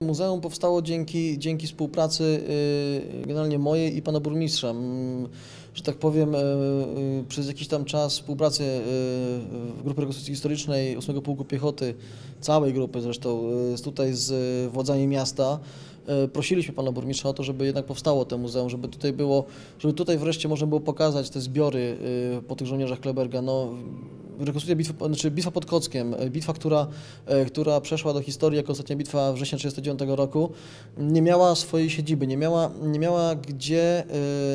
Muzeum powstało dzięki, dzięki współpracy y, generalnie mojej i pana burmistrza. Mm, Że tak powiem, y, y, przez jakiś tam czas współpracy Grupy Rekonstrukcji Historycznej 8 Pułku Piechoty, całej grupy zresztą, tutaj z władzami miasta, prosiliśmy pana burmistrza o to, żeby jednak powstało to muzeum, żeby tutaj było, żeby tutaj wreszcie można było pokazać te zbiory po tych żołnierzach Kleberga. No, rekonstrukcja bitwy, znaczy bitwa pod Kockiem, e, bitwa, która, e, która przeszła do historii jako ostatnia bitwa września 1939 roku, nie miała swojej siedziby, nie miała, nie miała gdzie,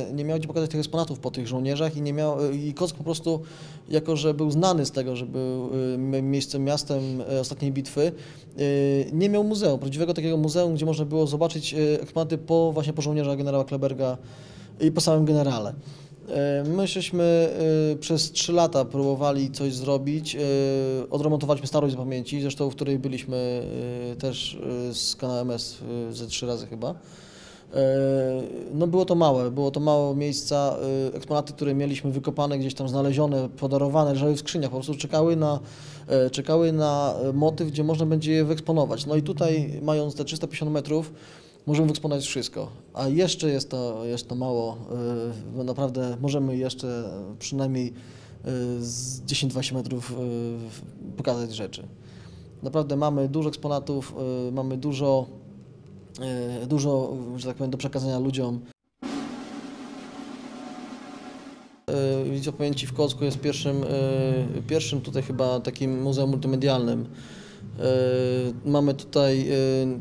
e, nie miała gdzie pokazać tych eksponatów po tych żołnierzach i nie miał, i Kock po prostu, jako że był znany z tego, że był mie- miejscem, miastem ostatniej bitwy, nie miał muzeum, prawdziwego takiego muzeum, gdzie można było zobaczyć eksponaty po właśnie po żołnierzach generała Kleberga i po samym generale. E, My żeśmy e, przez trzy lata próbowali coś zrobić. E, Odremontowaliśmy starą izbę pamięci, zresztą w której byliśmy też z KNMS e, ze trzy razy chyba. No było to małe, było to mało miejsca. Eksponaty, które mieliśmy wykopane, gdzieś tam znalezione, podarowane, leżały w skrzyniach, po prostu czekały na, czekały na motyw, gdzie można będzie je wyeksponować. No i tutaj, mając te 350 metrów, możemy wyeksponować wszystko. A jeszcze jest to, jest to mało, e, bo naprawdę możemy jeszcze przynajmniej e, z 10-20 metrów e, pokazać rzeczy. Naprawdę mamy dużo eksponatów, mamy dużo, dużo, że tak powiem, do przekazania ludziom. Izba Pamięci w Kocku jest pierwszym, pierwszym tutaj chyba takim muzeum multimedialnym. E, Mamy tutaj e,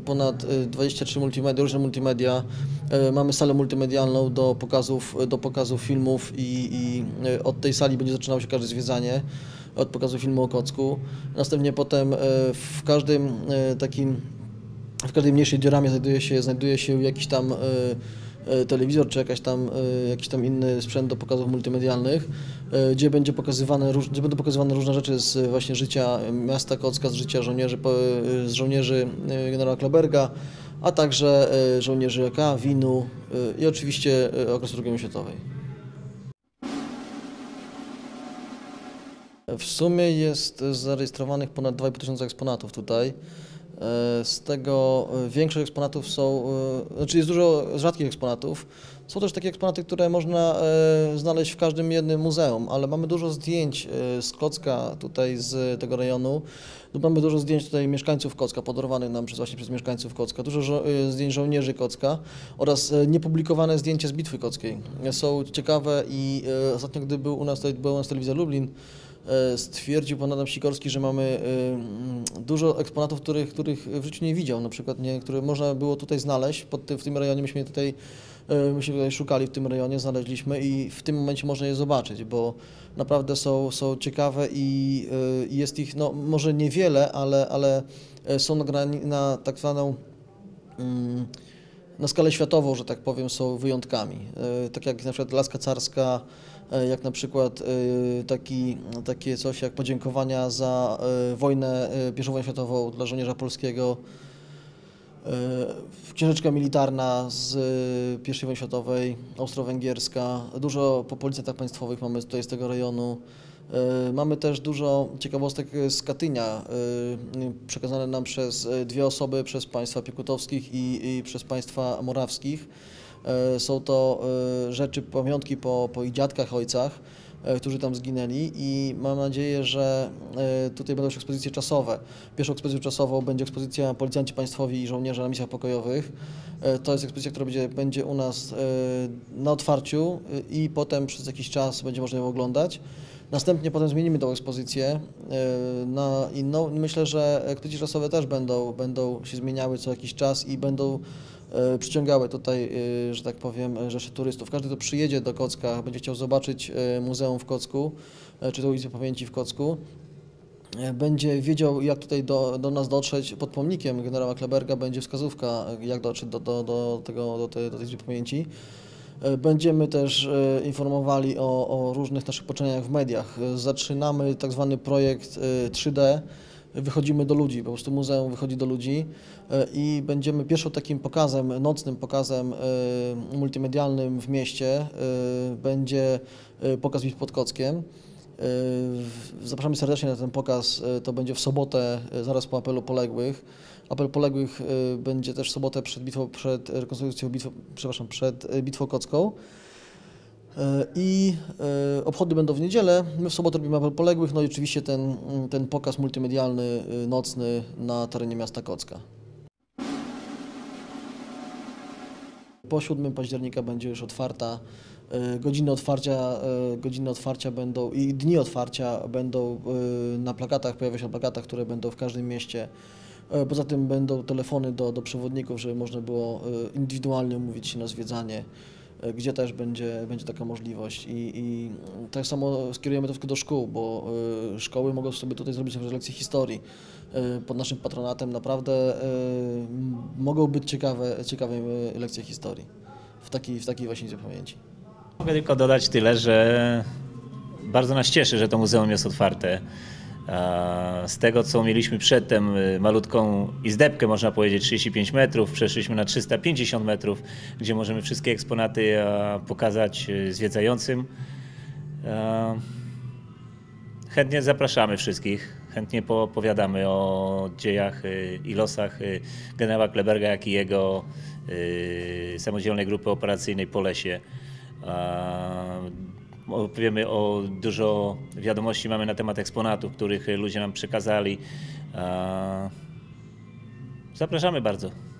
ponad e, 23 multimedia, różne multimedia. E, Mamy salę multimedialną do pokazów, do pokazów filmów i, i e, od tej sali będzie zaczynało się każde zwiedzanie, od pokazu filmu o Kocku. Następnie potem e, w każdym e, takim w każdej mniejszej dioramie znajduje się, znajduje się jakiś tam e, e, telewizor czy jakaś tam, e, jakiś tam inny sprzęt do pokazów multimedialnych, e, gdzie, będzie pokazywane, gdzie będą pokazywane różne rzeczy z e, właśnie życia miasta Kocka, z życia żołnierzy, e, z żołnierzy e, generała Kleberga, a także e, żołnierzy AK, WIN-u e, i oczywiście e, okresu II światowej. W sumie jest zarejestrowanych ponad 2,5 tysiąca eksponatów tutaj. E, Z tego e, większość eksponatów są, e, znaczy jest dużo rzadkich eksponatów. Są też takie eksponaty, które można znaleźć w każdym jednym muzeum, ale mamy dużo zdjęć z Kocka tutaj z tego rejonu. Tu Mamy dużo zdjęć tutaj mieszkańców Kocka, podarowanych nam przez, właśnie przez mieszkańców Kocka, dużo żo- zdjęć żołnierzy Kocka oraz niepublikowane zdjęcia z Bitwy Kockiej. Są ciekawe i ostatnio, gdy był u nas, tutaj była u nas telewizja Lublin, stwierdził pan Adam Sikorski, że mamy e, dużo eksponatów, których, których w życiu nie widział, na przykład nie, które można było tutaj znaleźć pod tym, w tym rejonie. Myśmy tutaj, e, myśmy tutaj szukali w tym rejonie, znaleźliśmy i w tym momencie można je zobaczyć, bo naprawdę są, są ciekawe i e, jest ich, no może niewiele, ale, ale e, są nagrani na tak zwaną mm, na skalę światową, że tak powiem, są wyjątkami. E, Tak jak na przykład Laska Carska, e, jak na przykład e, taki, takie coś jak podziękowania za wojnę, pierwszą wojnę światową dla żołnierza polskiego, książeczka militarna z I wojny światowej, austro-węgierska, dużo po policjantach państwowych mamy tutaj z tego rejonu. E, Mamy też dużo ciekawostek z Katynia, e, przekazane nam przez e, dwie osoby, przez państwa piekutowskich i, i przez państwa morawskich. Są to rzeczy, pamiątki po, po ich dziadkach, ojcach, którzy tam zginęli i mam nadzieję, że e, tutaj będą już ekspozycje czasowe. Pierwszą ekspozycją czasową będzie ekspozycja Policjanci Państwowi i Żołnierze na misjach pokojowych. E, To jest ekspozycja, która będzie, będzie u nas e, na otwarciu e, i potem przez jakiś czas będzie można ją oglądać. Następnie potem zmienimy tą ekspozycję e, na inną. Myślę, że ekspozycje czasowe też będą, będą się zmieniały co jakiś czas i będą e, przyciągały tutaj, e, że tak powiem, rzesze turystów. Każdy, kto przyjedzie do Kocka, będzie chciał zobaczyć e, muzeum w Kocku, e, czy tą Izbę Pamięci w Kocku, e, będzie wiedział, jak tutaj do, do nas dotrzeć. Pod pomnikiem generała Kleberga będzie wskazówka, jak dotrzeć do, do, do, tego, do, tej, do tej Izby Pamięci. E, Będziemy też e, informowali o, o różnych naszych poczynaniach w mediach. E, Zaczynamy tak zwany projekt e, 3D. Wychodzimy do ludzi, po prostu muzeum wychodzi do ludzi e, i będziemy pierwszym takim pokazem, nocnym pokazem e, multimedialnym w mieście. e, Będzie pokaz bitw pod Kockiem. Zapraszamy serdecznie na ten pokaz. To będzie w sobotę, zaraz po apelu poległych. Apel poległych będzie też w sobotę przed, bitwą, przed rekonstrukcją bitwy, przepraszam, przed Bitwą Kocką. E, I e, obchody będą w niedzielę. My w sobotę robimy apel poległych, no i oczywiście ten, ten pokaz multimedialny y, nocny na terenie miasta Kocka. Po 7 października będzie już otwarta. e, Godziny otwarcia, godziny otwarcia będą i dni otwarcia będą na plakatach, pojawia się na plakatach, które będą w każdym mieście. Poza tym będą telefony do, do przewodników, żeby można było indywidualnie umówić się na zwiedzanie, gdzie też będzie, będzie taka możliwość. I, I tak samo skierujemy to do szkół, bo e, szkoły mogą sobie tutaj zrobić lekcje historii e, pod naszym patronatem. Naprawdę m- mogą być ciekawe, ciekawe lekcje historii w takiej, w takiej właśnie pamięci. Mogę tylko dodać tyle, że bardzo nas cieszy, że to muzeum jest otwarte. Z tego, co mieliśmy przedtem, y, malutką izdebkę, można powiedzieć, 35 metrów, przeszliśmy na 350 metrów, gdzie możemy wszystkie eksponaty pokazać y, zwiedzającym. Chętnie zapraszamy wszystkich, chętnie poopowiadamy o dziejach y, i losach generała Kleberga, jak i jego samodzielnej grupy operacyjnej po lesie. A, Opowiemy o dużo wiadomości mamy na temat eksponatów, których ludzie nam przekazali. Zapraszamy bardzo.